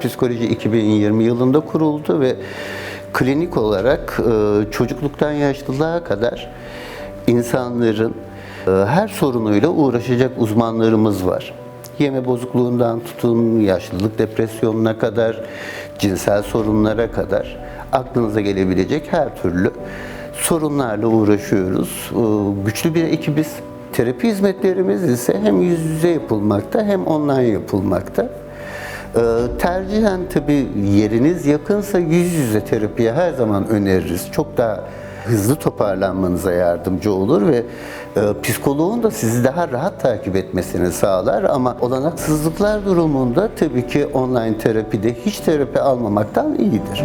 Psikoloji 2020 yılında kuruldu ve klinik olarak e, çocukluktan yaşlılığa kadar insanların e, her sorunuyla uğraşacak uzmanlarımız var. Yeme bozukluğundan tutun, yaşlılık depresyonuna kadar, cinsel sorunlara kadar aklınıza gelebilecek her türlü sorunlarla uğraşıyoruz. E, Güçlü bir ekibiz. Terapi hizmetlerimiz ise hem yüz yüze yapılmakta hem online yapılmakta. Ee, tercihen tabii yeriniz yakınsa yüz yüze terapiye her zaman öneririz. Çok daha hızlı toparlanmanıza yardımcı olur ve e, psikoloğun da sizi daha rahat takip etmesini sağlar ama olanaksızlıklar durumunda tabii ki online terapide hiç terapi almamaktan iyidir.